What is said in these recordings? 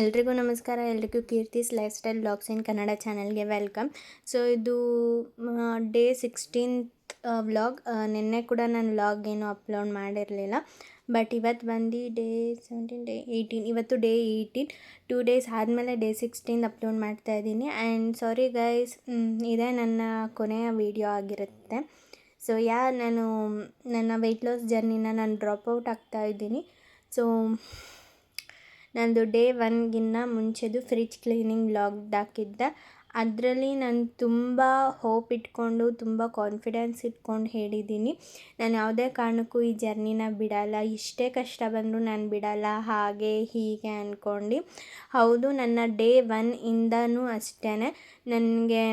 ಎಲ್ರಿಗೂ ನಮಸ್ಕಾರ, ಎಲ್ರಿಗೂ Keerthi's lifestyle blogs in Kannada ಚಾನಲ್ಗೆ ವೆಲ್ಕಮ್. ಸೊ, ಇದು ಡೇ ಸಿಕ್ಸ್ಟೀನ್ತ್ ವ್ಲಾಗ್. ನಿನ್ನೆ ಕೂಡ ನಾನು ವ್ಲಾಗ್ ಏನು ಅಪ್ಲೋಡ್ ಮಾಡಿರಲಿಲ್ಲ. ಬಟ್ ಇವತ್ತು ಬಂದು ಡೇ ಸೆವೆಂಟೀನ್, ಡೇ ಏಯ್ಟೀನ್, ಇವತ್ತು ಡೇ ಏಯ್ಟೀನ್. ಟೂ ಡೇಸ್ ಆದಮೇಲೆ ಡೇ ಸಿಕ್ಸ್ಟೀನ್ ಅಪ್ಲೋಡ್ ಮಾಡ್ತಾ ಇದ್ದೀನಿ. ಆ್ಯಂಡ್ ಸಾರಿ ಗೈಸ್ ಇದೇ ನನ್ನ ಕೊನೆಯ ವಿಡಿಯೋ ಆಗಿರುತ್ತೆ. ಸೊ, ಯಾ, ನಾನು, ನನ್ನ ವೆಯ್ಟ್ ಲಾಸ್ ಜರ್ನಿನ ನಾನು ಡ್ರಾಪ್ ಔಟ್ ಆಗ್ತಾ ಇದ್ದೀನಿ. ಸೊ ನಂದು ಡೇ ಒನ್ಗಿನ್ನ ಮುಂಚೆದು ಫ್ರಿಜ್ ಕ್ಲೀನಿಂಗ್ ಬ್ಲಾಗ್ ಹಾಕಿದ್ದೆ. ಅದರಲ್ಲಿ ನಾನು ತುಂಬ ಹೋಪ್ ಇಟ್ಕೊಂಡು, ತುಂಬ ಕಾನ್ಫಿಡೆನ್ಸ್ ಇಟ್ಕೊಂಡು ಹೇಳಿದ್ದೀನಿ ನಾನು ಯಾವುದೇ ಕಾರಣಕ್ಕೂ ಈ ಜರ್ನಿನ ಬಿಡಲ್ಲ. ಇಷ್ಟೇ ಕಷ್ಟ ಬಂದರೂ ನಾನು ಬಿಡಲ್ಲ. ಹಾಗೆ, ಹೀಗೆ ಅಂದ್ಕೊಂಡು ಹೌದು, ನನ್ನ ಡೇ ಒನ್ ಇಂದನೂ ಅಷ್ಟೇ ನನಗೆ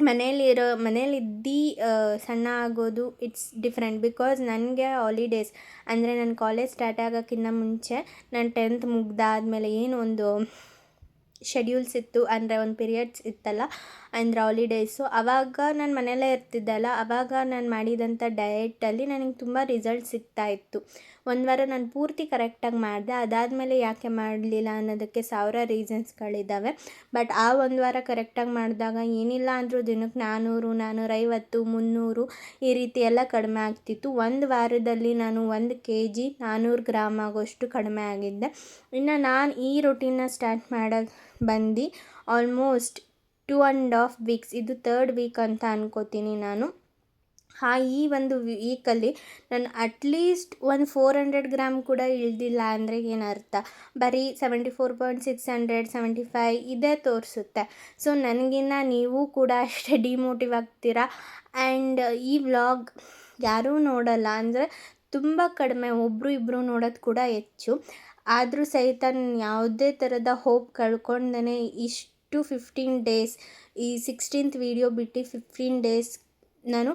ಮನೇಲಿರೋ ಮನೆಯಲ್ಲಿದ್ದು ಸಣ್ಣ ಆಗೋದು ಇಟ್ಸ್ ಡಿಫ್ರೆಂಟ್ ಬಿಕಾಸ್ ನನಗೆ ಹಾಲಿಡೇಸ್ ಅಂದರೆ ನನ್ನ ಕಾಲೇಜ್ ಸ್ಟಾರ್ಟ್ ಆಗೋಕ್ಕಿಂತ ಮುಂಚೆ ನಾನು ಟೆಂತ್ ಮುಗ್ದಾದ್ಮೇಲೆ ಏನು ಒಂದು ಶೆಡ್ಯೂಲ್ಸ್ ಇತ್ತು ಅಂದರೆ ಒಂದು ಪೀರಿಯಡ್ಸ್ ಇತ್ತಲ್ಲ ಅಂದರೆ ಹಾಲಿಡೇಸು ಆವಾಗ ನಾನು ಮನೆಯಲ್ಲೇ ಇರ್ತಿದ್ದೆ ಅಲ್ಲ ಆವಾಗ ನಾನು ಮಾಡಿದಂಥ ಡಯೆಟಲ್ಲಿ ನನಗೆ ತುಂಬ ರಿಸಲ್ಟ್ ಸಿಗ್ತಾ ಇತ್ತು. ಒಂದು ವಾರ ನಾನು ಪೂರ್ತಿ ಕರೆಕ್ಟಾಗಿ ಮಾಡಿದೆ. ಅದಾದಮೇಲೆ ಯಾಕೆ ಮಾಡಲಿಲ್ಲ ಅನ್ನೋದಕ್ಕೆ ಸಾವಿರ ರೀಸನ್ಸ್ಗಳಿದ್ದಾವೆ ಬಟ್ ಆ ಒಂದು ವಾರ ಕರೆಕ್ಟಾಗಿ ಮಾಡಿದಾಗ ಏನಿಲ್ಲ ಅಂದರೂ ದಿನಕ್ಕೆ ನಾನ್ನೂರು ನಾನ್ನೂರೈವತ್ತು ಮುನ್ನೂರು ಈ ರೀತಿ ಎಲ್ಲ ಕಡಿಮೆ ಆಗ್ತಿತ್ತು. ಒಂದು ವಾರದಲ್ಲಿ ನಾನು ಒಂದು ಕೆ ಜಿ ನಾನ್ನೂರು ಗ್ರಾಮ್ ಆಗೋಷ್ಟು ಕಡಿಮೆ ಆಗಿದ್ದೆ. ಇನ್ನು ನಾನು ಈ ರೊಟೀನ ಸ್ಟಾರ್ಟ್ ಮಾಡೋ ಬಂದು almost two and half weeks, ಇದು ತರ್ಡ್ ವೀಕ್ ಅಂತ ಅನ್ಕೋತೀನಿ ನಾನು. ಆ ಈ ಒಂದು ವೀಕಲ್ಲಿ ನಾನು ಅಟ್ಲೀಸ್ಟ್ ಒಂದು ಫೋರ್ ಹಂಡ್ರೆಡ್ ಗ್ರಾಮ್ ಕೂಡ ಇಳ್ದಿಲ್ಲ ಅಂದರೆ ಏನು ಅರ್ಥ? ಬರೀ seventy four point six hundred seventy five ಇದೇ ತೋರಿಸುತ್ತೆ. ಸೊ ನನಗಿನ್ನ ನೀವು ಕೂಡ ಅಷ್ಟೇ ಡಿಮೋಟಿವ್ ಆಗ್ತೀರಾ? ಆ್ಯಂಡ್ ಈ ವ್ಲಾಗ್ ಯಾರೂ ನೋಡಲ್ಲ ಅಂದರೆ ತುಂಬ ಕಡಿಮೆ ಒಬ್ಬರು ಇಬ್ಬರು ನೋಡೋದು ಕೂಡ ಹೆಚ್ಚು. ಆದರೂ ಸಹಿತ ನಾನು ಯಾವುದೇ ಥರದ ಹೋಪ್ ಕಳ್ಕೊಂಡೇ ಇಷ್ಟು ಫಿಫ್ಟೀನ್ ಡೇಸ್ ಈ ಸಿಕ್ಸ್ಟೀನ್ತ್ ವೀಡಿಯೋ ಬಿಟ್ಟು ಫಿಫ್ಟೀನ್ ಡೇಸ್ ನಾನು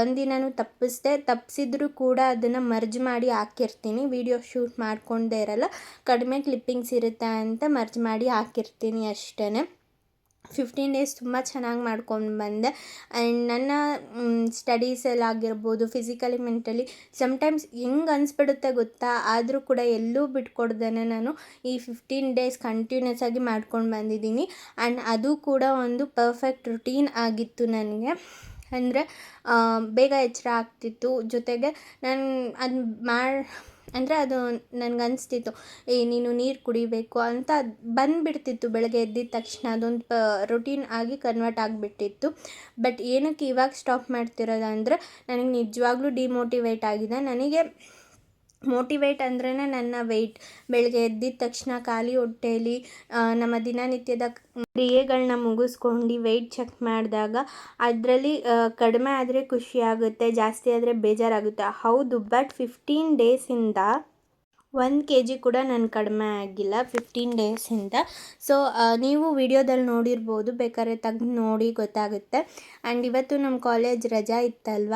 ಒಂದಿನೂ ತಪ್ಪಿಸ್ದೆ. ತಪ್ಪಿಸಿದ್ರೂ ಕೂಡ ಅದನ್ನು ಮರ್ಜ್ ಮಾಡಿ ಹಾಕಿರ್ತೀನಿ. ವೀಡಿಯೋ ಶೂಟ್ ಮಾಡಿಕೊಂಡೇ ಇರಲ್ಲ. ಕಡಿಮೆ ಕ್ಲಿಪ್ಪಿಂಗ್ಸ್ ಇರುತ್ತೆ ಅಂತ ಮರ್ಜ್ ಮಾಡಿ ಹಾಕಿರ್ತೀನಿ ಅಷ್ಟೇ ಫಿಫ್ಟೀನ್ ಡೇಸ್ ತುಂಬ ಚೆನ್ನಾಗಿ ಮಾಡ್ಕೊಂಡು ಬಂದೆ. ಆ್ಯಂಡ್ ನನ್ನ ಸ್ಟಡೀಸಲ್ಲಿ ಆಗಿರ್ಬೋದು ಫಿಸಿಕಲಿ ಮೆಂಟಲಿ ಸಮ್ಟೈಮ್ಸ್ ಹೆಂಗೆ ಅನಿಸ್ಬಿಡುತ್ತೆ ಗೊತ್ತಾ? ಆದರೂ ಕೂಡ ಎಲ್ಲೂ ಬಿಟ್ಕೊಡ್ದೇ ನಾನು ಈ ಫಿಫ್ಟೀನ್ ಡೇಸ್ ಕಂಟಿನ್ಯೂಸ್ ಆಗಿ ಮಾಡ್ಕೊಂಡು ಬಂದಿದ್ದೀನಿ. ಆ್ಯಂಡ್ ಅದು ಕೂಡ ಒಂದು ಪರ್ಫೆಕ್ಟ್ ರುಟೀನ್ ಆಗಿತ್ತು ನನಗೆ. ಅಂದರೆ ಬೇಗ ಎಚ್ಚರ ಆಗ್ತಿತ್ತು. ಜೊತೆಗೆ ನಾನು, ಅದು ಮಾಡಿ ಅಂದರೆ ಅದು ನನಗೆ ಅನಿಸ್ತಿತ್ತು ಏ, ನೀನು ನೀರು ಕುಡಿಬೇಕು ಅಂತ ಬಂದುಬಿಡ್ತಿತ್ತು ಬೆಳಗ್ಗೆ ಎದ್ದಿದ ತಕ್ಷಣ. ಅದೊಂದು ಪ ರೊಟೀನ್ ಆಗಿ ಕನ್ವರ್ಟ್ ಆಗಿಬಿಟ್ಟಿತ್ತು. ಬಟ್ ಏನಕ್ಕೆ ಇವಾಗ ಸ್ಟಾಪ್ ಮಾಡ್ತಿರೋದಂದರೆ, ನನಗೆ ನಿಜವಾಗ್ಲೂ ಡಿಮೋಟಿವೇಟ್ ಆಗಿದೆ. ನನಗೆ ಮೋಟಿವೇಟ್ ಅಂದ್ರೇ ನನ್ನ ವೆಯ್ಟ್ ಬೆಳಗ್ಗೆ ಎದ್ದಿದ ತಕ್ಷಣ ಖಾಲಿ ಹೊಟ್ಟೆಯಲ್ಲಿ ನಮ್ಮ ದಿನನಿತ್ಯದ ಕ್ರಿಯೆಗಳನ್ನ ಮುಗಿಸ್ಕೊಂಡು ವೆಯ್ಟ್ ಚೆಕ್ ಮಾಡಿದಾಗ ಅದರಲ್ಲಿ ಕಡಿಮೆ ಆದರೆ ಖುಷಿಯಾಗುತ್ತೆ ಜಾಸ್ತಿ ಆದರೆ ಬೇಜಾರಾಗುತ್ತೆ. ಹೌದು ಬಟ್ ಫಿಫ್ಟೀನ್ ಡೇಸಿಂದ ಒಂದು ಕೆ ಜಿ ಕೂಡ ನಾನು ಕಡಿಮೆ ಆಗಿಲ್ಲ ಫಿಫ್ಟೀನ್ ಡೇಸಿಂದ ಸೊ ನೀವು ವಿಡಿಯೋದಲ್ಲಿ ನೋಡಿರ್ಬೋದು, ಬೇಕಾದ್ರೆ ತೆಗ್ದು ನೋಡಿ ಗೊತ್ತಾಗುತ್ತೆ. ಆ್ಯಂಡ್ ಇವತ್ತು ನಮ್ಮ ಕಾಲೇಜ್ ರಜಾ ಇತ್ತಲ್ವ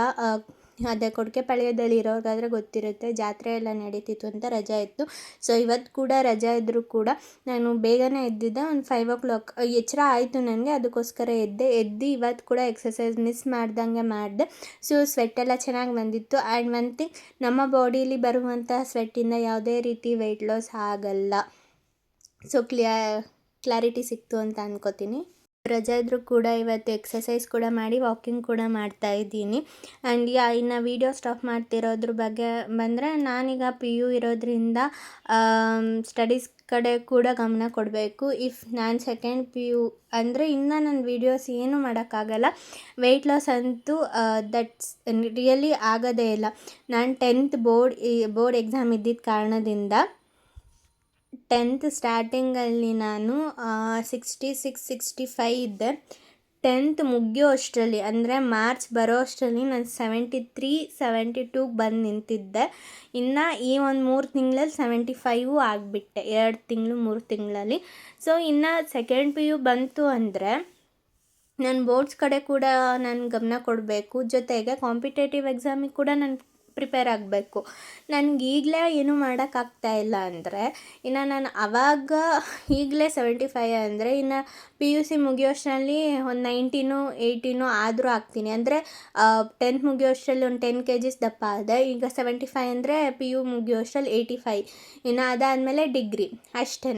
ಅದೇ ಕೊಡ್ಕೆಪಾಳ್ಯದಲ್ಲಿ ಇರೋರಿಗಾದ್ರೆ ಗೊತ್ತಿರುತ್ತೆ. ಜಾತ್ರೆ ಎಲ್ಲ ನಡೀತಿತ್ತು ಅಂತ ರಜೆ ಇತ್ತು. ಸೊ ಇವತ್ತು ಕೂಡ ರಜಾ ಇದ್ದರೂ ಕೂಡ ನಾನು ಬೇಗನೆ ಎದ್ದಿದ್ದೆ. ಒಂದು ಫೈವ್ ಓ ಕ್ಲಾಕ್ ಎಚ್ಚರ ಆಯಿತು ನನಗೆ ಅದಕ್ಕೋಸ್ಕರ ಎದ್ದೆ. ಎದ್ದು ಇವತ್ತು ಕೂಡ ಎಕ್ಸಸೈಸ್ ಮಿಸ್ ಮಾಡ್ದಂಗೆ ಮಾಡಿದೆ. ಸೊ ಸ್ವೆಟ್ ಎಲ್ಲ ಚೆನ್ನಾಗಿ ಬಂದಿತ್ತು. ಆ್ಯಂಡ್ ಒನ್ ಥಿಂಗ್ ನಮ್ಮ ಬಾಡೀಲಿ ಬರುವಂಥ ಸ್ವೆಟ್ಟಿಂದ ಯಾವುದೇ ರೀತಿ ವೆಯ್ಟ್ ಲಾಸ್ ಆಗಲ್ಲ. ಸೊ ಕ್ಲಿಯ ಕ್ಲಾರಿಟಿ ಸಿಕ್ತು ಅಂತ ಅನ್ಕೋತೀನಿ. ರಜೆ ಇದ್ದರೂ ಕೂಡ ಇವತ್ತು ಎಕ್ಸಸೈಸ್ ಕೂಡ ಮಾಡಿ ವಾಕಿಂಗ್ ಕೂಡ ಮಾಡ್ತಾ ಇದ್ದೀನಿ. ಆ್ಯಂಡ್ ಯಾ, ಇನ್ನು ವೀಡಿಯೋ ಸ್ಟಾಪ್ ಮಾಡ್ತಿರೋದ್ರ ಬಗ್ಗೆ ಬಂದರೆ ನಾನೀಗ ಪಿ ಯು ಇರೋದ್ರಿಂದ ಸ್ಟಡೀಸ್ ಕಡೆ ಕೂಡ ಗಮನ ಕೊಡಬೇಕು. ಇಫ್ ನಾನು ಸೆಕೆಂಡ್ ಪಿ ಯು ಅಂದರೆ ಇನ್ನು ನನ್ನ ವೀಡಿಯೋಸ್ ಏನೂ ಮಾಡೋಕ್ಕಾಗಲ್ಲ. ವೆಯ್ಟ್ ಲಾಸ್ ಅಂತೂ ದಟ್ಸ್ ರಿಯಲಿ ಆಗೋದೇ ಇಲ್ಲ. ನಾನು ಟೆಂತ್ ಬೋರ್ಡ್ ಬೋರ್ಡ್ ಎಕ್ಸಾಮ್ ಇದ್ದಿದ್ದ ಕಾರಣದಿಂದ ಟೆಂತ್ ಸ್ಟಾರ್ಟಿಂಗಲ್ಲಿ ನಾನು ಸಿಕ್ಸ್ಟಿ ಸಿಕ್ಸ್ ಸಿಕ್ಸ್ಟಿ ಫೈ ಇದ್ದೆ. ಟೆಂತ್ ಮುಗಿಯೋ ಅಷ್ಟರಲ್ಲಿ, ಅಂದರೆ ಮಾರ್ಚ್ ಬರೋ ಅಷ್ಟರಲ್ಲಿ ನಾನು ಸೆವೆಂಟಿ ತ್ರೀ ಸೆವೆಂಟಿ ಟೂಗೆ ಬಂದು ನಿಂತಿದ್ದೆ. ಇನ್ನು ಈ ಒಂದು ಮೂರು ತಿಂಗಳಲ್ಲಿ ಸೆವೆಂಟಿ ಫೈವು ಆಗಿಬಿಟ್ಟೆ, ಎರಡು ತಿಂಗಳು, ಮೂರು ತಿಂಗಳಲ್ಲಿ. ಸೊ ಇನ್ನು ಸೆಕೆಂಡ್ ಪಿ ಯು ಬಂತು ಅಂದರೆ, ನಾನು ಬೋರ್ಡ್ಸ್ ಕಡೆ ಕೂಡ ನಾನು ಗಮನ ಕೊಡಬೇಕು. ಜೊತೆಗೆ ಕಾಂಪಿಟೇಟಿವ್ ಎಕ್ಸಾಮಿಗೆ ಕೂಡ ನಾನು ಪ್ರಿಪೇರ್ ಆಗಬೇಕು. ನನಗೆ ಈಗಲೇ ಏನೂ ಮಾಡೋಕ್ಕಾಗ್ತಾ ಇಲ್ಲ ಅಂದರೆ, ಇನ್ನು ನಾನು ಆವಾಗ ಈಗಲೇ ಸೆವೆಂಟಿ ಫೈವ್ ಅಂದರೆ ಇನ್ನು ಪಿ ಯು ಸಿ ಮುಗಿಯೋಷ್ಟರಲ್ಲಿ ಒಂದು ನೈಂಟೀನು ಏಯ್ಟೀನು ಆದರೂ ಆಗ್ತೀನಿ ಅಂದರೆ ಟೆಂತ್ ಮುಗಿಯೋಷ್ಟರಲ್ಲಿ ಒಂದು ಟೆನ್ ಕೆ ಜಿಸ್ ದಪ್ಪ ಆದ. ಈಗ ಸೆವೆಂಟಿ ಫೈವ್ ಅಂದರೆ ಪಿ ಯು ಮುಗಿಯೋಷ್ಟರಲ್ಲಿ ಏಯ್ಟಿ ಫೈ ಇನ್ನು ಅದಾದಮೇಲೆ ಡಿಗ್ರಿ ಅಷ್ಟೇ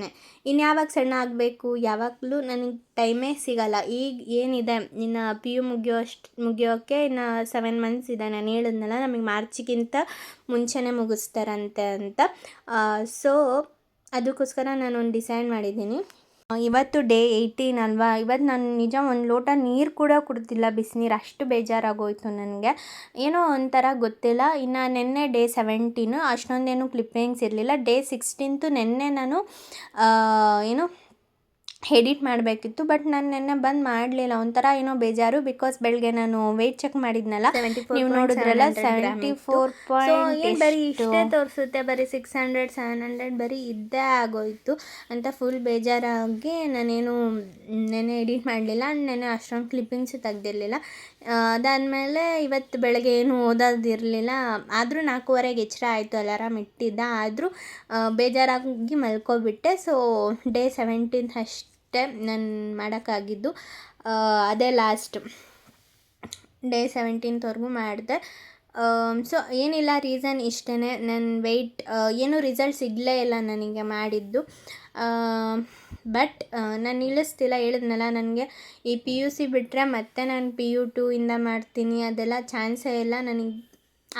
ಇನ್ನು ಯಾವಾಗ ಸಣ್ಣ ಆಗಬೇಕು? ಯಾವಾಗಲೂ ನನಗೆ ಟೈಮೇ ಸಿಗಲ್ಲ. ಈಗ ಏನಿದೆ? ಇನ್ನು ಪಿ ಯು ಮುಗಿಯೋಷ್ಟು ಮುಗಿಯೋಕ್ಕೆ ಇನ್ನು ಸೆವೆನ್ ಮಂತ್ಸ್ ಇದೆ. ನಾನು ಹೇಳಿದ್ನಲ್ಲ, ನಮಗೆ ಮಾರ್ಚಿಗಿಂತ ಮುಂಚೆನೇ ಮುಗಿಸ್ತಾರಂತೆ ಅಂತ. ಸೊ ಅದಕ್ಕೋಸ್ಕರ ನಾನು ಒಂದು ಡಿಸೈಡ್ ಮಾಡಿದ್ದೀನಿ ಇವತ್ತು ಡೇ ಏಯ್ಟೀನ್ ಅಲ್ವಾ? ಇವತ್ತು ನಾನು ನಿಜ ಒಂದು ಲೋಟ ನೀರು ಕೂಡ ಕುಡ್ತಿಲ್ಲ ಬಿಸಿನೀರು ಅಷ್ಟು ಬೇಜಾರಾಗೋಯ್ತು ನನಗೆ. ಏನೋ ಒಂಥರ ಗೊತ್ತಿಲ್ಲ. ಇನ್ನು ನಿನ್ನೆ ಡೇ ಸೆವೆಂಟೀನು ಅಷ್ಟೊಂದೇನು ಕ್ಲಿಪ್ಪಿಂಗ್ಸ್ ಇರಲಿಲ್ಲ. ಡೇ ಸಿಕ್ಸ್ಟೀನ್ತು ನಿನ್ನೆ ನಾನು ಏನು ಎಡಿಟ್ ಮಾಡಬೇಕಿತ್ತು ಬಟ್ ನಾನು ನೆನ್ನೆ ಬಂದು ಮಾಡಲಿಲ್ಲ. ಒಂಥರ ಏನೋ ಬೇಜಾರು ಬಿಕಾಸ್ ಬೆಳಗ್ಗೆ ನಾನು ವೆಯ್ಟ್ ಚೆಕ್ ಮಾಡಿದ್ನಲ್ಲ ನೀವು ನೋಡಿದ್ರಲ್ಲ ಸೆವೆಂಟಿ ಫೋರ್ ಪಾಯಿಂಟ್ ಬರೀ ಇಷ್ಟೇ ತೋರಿಸುತ್ತೆ ಬರೀ ಸಿಕ್ಸ್ ಹಂಡ್ರೆಡ್ ಸೆವೆನ್ ಹಂಡ್ರೆಡ್ ಬರೀ ಇದ್ದೇ ಆಗೋಯ್ತು. ಅಂತ ಫುಲ್ ಬೇಜಾರಾಗಿ ನಾನೇನು ನೆನೆ ಎಡಿಟ್ ಮಾಡಲಿಲ್ಲ ನೆನೆ ಅಷ್ಟೊಂದು ಕ್ಲಿಪ್ಪಿಂಗ್ಸು ತೆಗ್ದಿರಲಿಲ್ಲ. ಅದಾದಮೇಲೆ ಇವತ್ತು ಬೆಳಗ್ಗೆ ಏನು ಓದೋದಿರಲಿಲ್ಲ. ಆದರೂ ನಾಲ್ಕೂವರೆಗೆ ಎಚ್ಚರ ಆಯಿತು ಅಲಾರಾಮ್ ಇಟ್ಟಿದ್ದ. ಆದರೂ ಬೇಜಾರಾಗಿ ಮಲ್ಕೊಬಿಟ್ಟೆ. ಸೊ ಡೇ ಸೆವೆಂಟೀನ್ತ್ ಅಷ್ಟು. ಅಷ್ಟೇ ನಾನು ಮಾಡೋಕ್ಕಾಗಿದ್ದು ಅದೇ ಲಾಸ್ಟ್ ಡೇ ಸೆವೆಂಟೀನ್ತ್ವರೆಗೂ ಮಾಡಿದೆ. ಸೊ ಏನಿಲ್ಲ ರೀಸನ್ ಇಷ್ಟೇ ನನ್ನ ವೆಯ್ಟ್ ಏನೂ ರಿಸಲ್ಟ್ ಸಿಗಲೇ ಇಲ್ಲ ನನಗೆ ಮಾಡಿದ್ದು. ಬಟ್ ನಾನು ಇಳಿಸ್ತಿಲ್ಲ ಹೇಳಿದ್ನಲ್ಲ ನನಗೆ, ಈ ಪಿ ಯು ಸಿ ಬಿಟ್ಟರೆ ಮತ್ತೆ ನಾನು ಪಿ ಯು ಟೂ ಇಂದ ಮಾಡ್ತೀನಿ, ಅದೆಲ್ಲ ಚಾನ್ಸೇ ಇಲ್ಲ, ನನಗೆ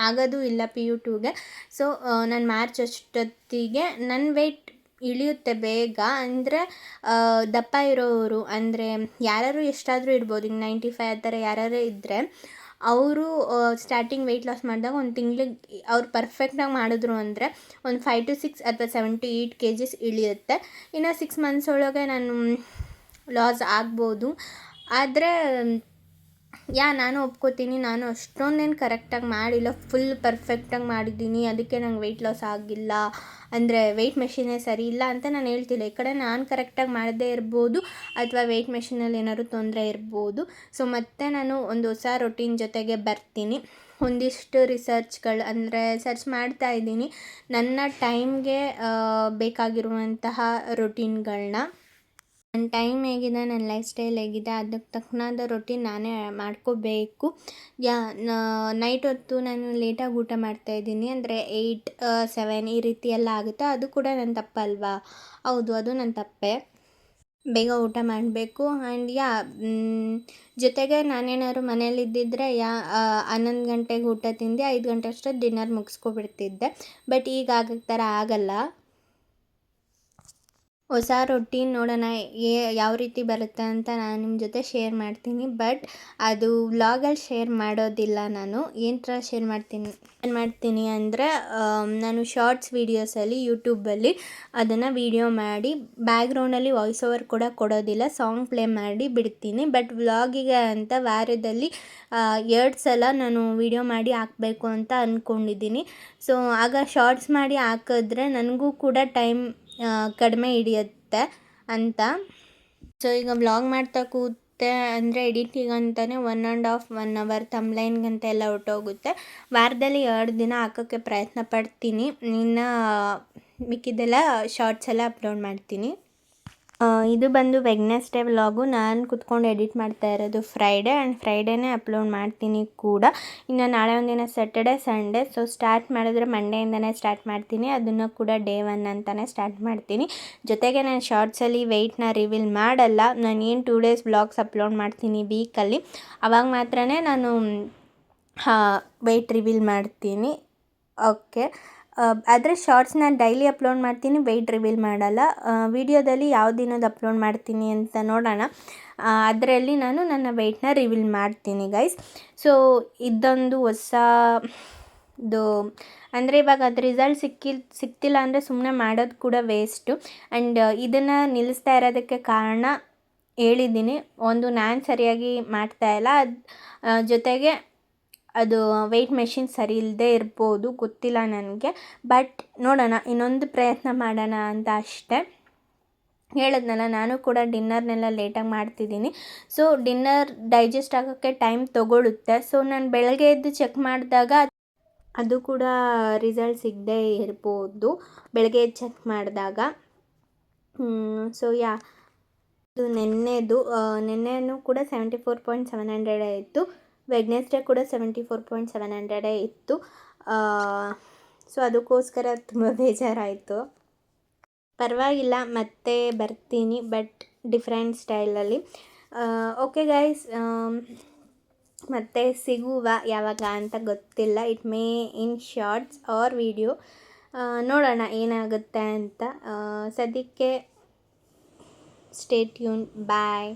ಆಗೋದು ಇಲ್ಲ ಪಿ ಯು ಟೂಗೆ ಸೊ ನಾನು ಮಾರ್ಚ್ ಅಷ್ಟೊತ್ತಿಗೆ ನನ್ನ ವೆಯ್ಟ್ ಇಳಿಯುತ್ತೆ ಬೇಗ. ಅಂದರೆ ದಪ್ಪ ಇರೋರು, ಅಂದರೆ ಯಾರಾದ್ರು ಎಷ್ಟಾದರೂ ಇರ್ಬೋದು, ಈಗ ನೈಂಟಿ ಫೈವ್ ಆ ಥರ ಯಾರಾದ್ರು ಇದ್ದರೆ ಅವರು ಸ್ಟಾರ್ಟಿಂಗ್ ವೆಯ್ಟ್ ಲಾಸ್ ಮಾಡಿದಾಗ ಒಂದು ತಿಂಗ್ಳಿಗೆ ಅವ್ರು ಪರ್ಫೆಕ್ಟಾಗಿ ಮಾಡಿದ್ರು ಅಂದರೆ ಒಂದು ಫೈವ್ ಟು ಸಿಕ್ಸ್ ಅಥವಾ seven to eight K Gs ಇಳಿಯುತ್ತೆ. ಇನ್ನು ಸಿಕ್ಸ್ ಮಂತ್ಸ್ ಒಳಗೆ ನಾನು ಲಾಸ್ ಆಗ್ಬೋದು. ಆದರೆ ಯಾ, ನಾನು ಒಪ್ಕೋತೀನಿ. ನಾನು ಅಷ್ಟೊಂದೇನು ಕರೆಕ್ಟಾಗಿ ಮಾಡಿಲ್ಲ. ಫುಲ್ ಪರ್ಫೆಕ್ಟಾಗಿ ಮಾಡಿದ್ದೀನಿ. ಅದಕ್ಕೆ ನಂಗೆ ವೆಯ್ಟ್ ಲಾಸ್ ಆಗಿಲ್ಲ. ಅಂದರೆ ವೆಯ್ಟ್ ಮೆಷಿನೇ ಸರಿ ಇಲ್ಲ ಅಂತ ನಾನು ಹೇಳ್ತಿಲ್ಲ. ಈ ಕಡೆ ನಾನು ಕರೆಕ್ಟಾಗಿ ಮಾಡದೇ ಇರ್ಬೋದು ಅಥವಾ ವೆಯ್ಟ್ ಮೆಷಿನಲ್ಲಿ ಏನಾದ್ರು ತೊಂದರೆ ಇರ್ಬೋದು. ಸೊ ಮತ್ತೆ ನಾನು ಒಂದು ಹೊಸ ರೊಟೀನ್ ಜೊತೆಗೆ ಬರ್ತೀನಿ. ಒಂದಿಷ್ಟು ರಿಸರ್ಚ್ಗಳು ಅಂದರೆ ಸರ್ಚ್ ಮಾಡ್ತಾ ಇದ್ದೀನಿ. ನನ್ನ ಟೈಮ್ಗೆ ಬೇಕಾಗಿರುವಂತಹ ರೊಟೀನ್ಗಳನ್ನ ನನ್ನ ಟೈಮ್ ಹೇಗಿದೆ, ನನ್ನ ಲೈಫ್ ಸ್ಟೈಲ್ ಹೇಗಿದೆ, ಅದಕ್ಕೆ ತಕ್ಕನಾದ ರೊಟ್ಟಿ ನಾನೇ ಮಾಡ್ಕೋಬೇಕು. ಯಾ ನೈಟ್ ಹೊತ್ತು ನಾನು ಲೇಟಾಗಿ ಊಟ ಮಾಡ್ತಾಯಿದ್ದೀನಿ ಅಂದರೆ ಏಯ್ಟ್ ಸೆವೆನ್ ಈ ರೀತಿ ಎಲ್ಲ ಆಗುತ್ತೆ, ಅದು ಕೂಡ ನನ್ನ ತಪ್ಪಲ್ವಾ? ಹೌದು, ಅದು ನನ್ನ ತಪ್ಪೇ. ಬೇಗ ಊಟ ಮಾಡಬೇಕು, ಆ್ಯಂಡ್ ಯಾ ಜೊತೆಗೆ ನಾನೇನಾದ್ರು ಮನೇಲಿದ್ದಿದ್ರೆ ಯಾ ಹನ್ನೊಂದು ಗಂಟೆಗೆ ಊಟ ತಿಂದು ಐದು ಗಂಟೆ ಅಷ್ಟೊತ್ತು ಡಿನ್ನರ್ ಮುಗಿಸ್ಕೊಬಿಡ್ತಿದ್ದೆ. ಬಟ್ ಈಗ ಆಗೋ ಥರ ಆಗಲ್ಲ. ಹೊಸ ರೊಟ್ಟಿ ನೋಡೋಣ ಏ ಯಾವ ರೀತಿ ಬರುತ್ತೆ ಅಂತ ನಾನು ನಿಮ್ಮ ಜೊತೆ ಶೇರ್ ಮಾಡ್ತೀನಿ. ಬಟ್ ಅದು ವ್ಲಾಗಲ್ಲಿ ಶೇರ್ ಮಾಡೋದಿಲ್ಲ ನಾನು. ಏನು ಥರ ಶೇರ್ ಮಾಡ್ತೀನಿ, ಏನು ಮಾಡ್ತೀನಿ ಅಂದರೆ ನಾನು ಶಾರ್ಟ್ಸ್ ವೀಡಿಯೋಸಲ್ಲಿ ಯೂಟ್ಯೂಬಲ್ಲಿ ಅದನ್ನು ವೀಡಿಯೋ ಮಾಡಿ ಬ್ಯಾಕ್ಗ್ರೌಂಡಲ್ಲಿ ವಾಯ್ಸ್ ಓವರ್ ಕೂಡ ಕೊಡೋದಿಲ್ಲ ಸಾಂಗ್ ಪ್ಲೇ ಮಾಡಿ ಬಿಡ್ತೀನಿ. ಬಟ್ ವ್ಲಾಗಿಗೆ ಅಂತ ವಾರದಲ್ಲಿ ಎರಡು ಸಲ ನಾನು ವೀಡಿಯೋ ಮಾಡಿ ಹಾಕಬೇಕು ಅಂತ ಅಂದ್ಕೊಂಡಿದ್ದೀನಿ ಸೊ ಆಗ ಶಾರ್ಟ್ಸ್ ಮಾಡಿ ಹಾಕಿದ್ರೆ ನನಗೂ ಕೂಡ ಟೈಮ್ ಕಡಿಮೆ ಹಿಡಿಯುತ್ತೆ ಅಂತ. ಸೊ ಈಗ ವ್ಲಾಗ್ ಮಾಡ್ತಾ ಕೂತೆ ಅಂದರೆ ಎಡಿಟಿಂಗ್ ಅಂತಲೇ one and half one hour ತಮ್ಲೈನ್ಗಂತ ಎಲ್ಲ ಹೊಟ್ಟೋಗುತ್ತೆ ವಾರದಲ್ಲಿ ಎರಡು ದಿನ ಹಾಕೋಕ್ಕೆ ಪ್ರಯತ್ನ ಪಡ್ತೀನಿ. ಇನ್ನು ಮಿಕ್ಕಿದ್ದೆಲ್ಲ ಶಾರ್ಟ್ಸ್ ಎಲ್ಲ ಅಪ್ಲೋಡ್ ಮಾಡ್ತೀನಿ. ಇದು ಬಂದು ವೆಗ್ನೆಸ್ಡೇ ವ್ಲಾಗು. ನಾನು ಕುತ್ಕೊಂಡು ಎಡಿಟ್ ಮಾಡ್ತಾ ಇರೋದು ಫ್ರೈಡೇ ಆ್ಯಂಡ್ ಫ್ರೈಡೇನೇ ಅಪ್ಲೋಡ್ ಮಾಡ್ತೀನಿ ಕೂಡ. ಇನ್ನು ನಾಳೆ ಒಂದಿನ ಸ್ಯಾಟರ್ಡೆ ಸಂಡೇ ಸೊ ಸ್ಟಾರ್ಟ್ ಮಾಡಿದ್ರೆ ಮಂಡೆಯಿಂದನೇ ಸ್ಟಾರ್ಟ್ ಮಾಡ್ತೀನಿ. ಅದನ್ನು ಕೂಡ ಡೇ ಒನ್ ಅಂತಲೇ ಸ್ಟಾರ್ಟ್ ಮಾಡ್ತೀನಿ. ಜೊತೆಗೆ ನಾನು ಶಾರ್ಟ್ಸಲ್ಲಿ ವೆಯ್ಟ್ನ ರಿವೀಲ್ ಮಾಡಲ್ಲ. ನಾನು ಏನು ಟೂ ಡೇಸ್ ವ್ಲಾಗ್ಸ್ ಅಪ್ಲೋಡ್ ಮಾಡ್ತೀನಿ ವೀಕಲ್ಲಿ ಅವಾಗ ಮಾತ್ರ ನಾನು ವೆಯ್ಟ್ ರಿವೀಲ್ ಮಾಡ್ತೀನಿ. ಓಕೆ ಆದರೆ ಶಾರ್ಟ್ಸ್ ನಾನು ಡೈಲಿ ಅಪ್ಲೋಡ್ ಮಾಡ್ತೀನಿ ವೆಯ್ಟ್ ರಿವೀಲ್ ಮಾಡಲ್ಲ. ವೀಡಿಯೋದಲ್ಲಿ ಯಾವ ದಿನದ ಅಪ್ಲೋಡ್ ಮಾಡ್ತೀನಿ ಅಂತ ನೋಡೋಣ. ಅದರಲ್ಲಿ ನಾನು ನನ್ನ ವೆಯ್ಟ್ನ ರಿವೀಲ್ ಮಾಡ್ತೀನಿ ಗೈಸ್ ಸೊ ಇದೊಂದು ಹೊಸ ಇದು ಅಂದರೆ ಇವಾಗ ಅದು ರಿಸಲ್ಟ್ ಸಿಕ್ಕಿಲ್, ಸಿಕ್ತಿಲ್ಲ ಅಂದರೆ ಸುಮ್ಮನೆ ಮಾಡೋದು ಕೂಡ ವೇಸ್ಟು ಆ್ಯಂಡ್ ಇದನ್ನು ನಿಲ್ಲಿಸ್ತಾ ಇರೋದಕ್ಕೆ ಕಾರಣ ಹೇಳಿದ್ದೀನಿ. ಒಂದು ನಾನು ಸರಿಯಾಗಿ ಮಾಡ್ತಾಯಿಲ್ಲ ಅದು ಜೊತೆಗೆ ಅದು ವೆಯ್ಟ್ ಮೆಷಿನ್ ಸರಿ ಇಲ್ಲದೆ ಇರ್ಬೋದು, ಗೊತ್ತಿಲ್ಲ ನನಗೆ. ಬಟ್ ನೋಡೋಣ, ಇನ್ನೊಂದು ಪ್ರಯತ್ನ ಮಾಡೋಣ ಅಂತ ಅಷ್ಟೆ. ಹೇಳಿದ್ನಲ್ಲ, ನಾನು ಕೂಡ ಡಿನ್ನರ್ನೆಲ್ಲ ಲೇಟಾಗಿ ಮಾಡ್ತಿದ್ದೀನಿ. ಸೊ ಡಿನ್ನರ್ ಡೈಜೆಸ್ಟ್ ಆಗೋಕ್ಕೆ ಟೈಮ್ ತೊಗೊಳುತ್ತೆ. ಸೊ ನಾನು ಬೆಳಗ್ಗೆ ಎದ್ದು ಚೆಕ್ ಮಾಡಿದಾಗ ಅದು ಕೂಡ ರಿಸಲ್ಟ್ ಸಿಗದೇ ಇರ್ಬೋದು. ಬೆಳಗ್ಗೆ ಎದ್ದು ಚೆಕ್ ಮಾಡಿದಾಗ. ಸೊ ಯಾ ಇದು ನೆನ್ನೆದು ನೆನ್ನೆನೂ ಕೂಡ seventy four point seven hundred ಇತ್ತು ವೆಡ್ನೆಸ್ಡೇ ಕೂಡ ಸೆವೆಂಟಿ ಫೋರ್ ಪಾಯಿಂಟ್ ಸೆವೆನ್ ಹಂಡ್ರೆಡೇ ಇತ್ತು. ಸೊ ಅದಕ್ಕೋಸ್ಕರ ತುಂಬ ಬೇಜಾರಾಯಿತು. ಪರವಾಗಿಲ್ಲ, ಮತ್ತೆ ಬರ್ತೀನಿ ಬಟ್ ಡಿಫ್ರೆಂಟ್ ಸ್ಟೈಲಲ್ಲಿ ಓಕೆ ಗೈಸ್ ಮತ್ತೆ ಸಿಗುವ ಯಾವಾಗ ಅಂತ ಗೊತ್ತಿಲ್ಲ. It may in shorts or video ನೋಡೋಣ ಏನಾಗುತ್ತೆ ಅಂತ. ಸದ್ಯಕ್ಕೆ ಸ್ಟೇಟ್ ಯೂನ್ ಬಾಯ್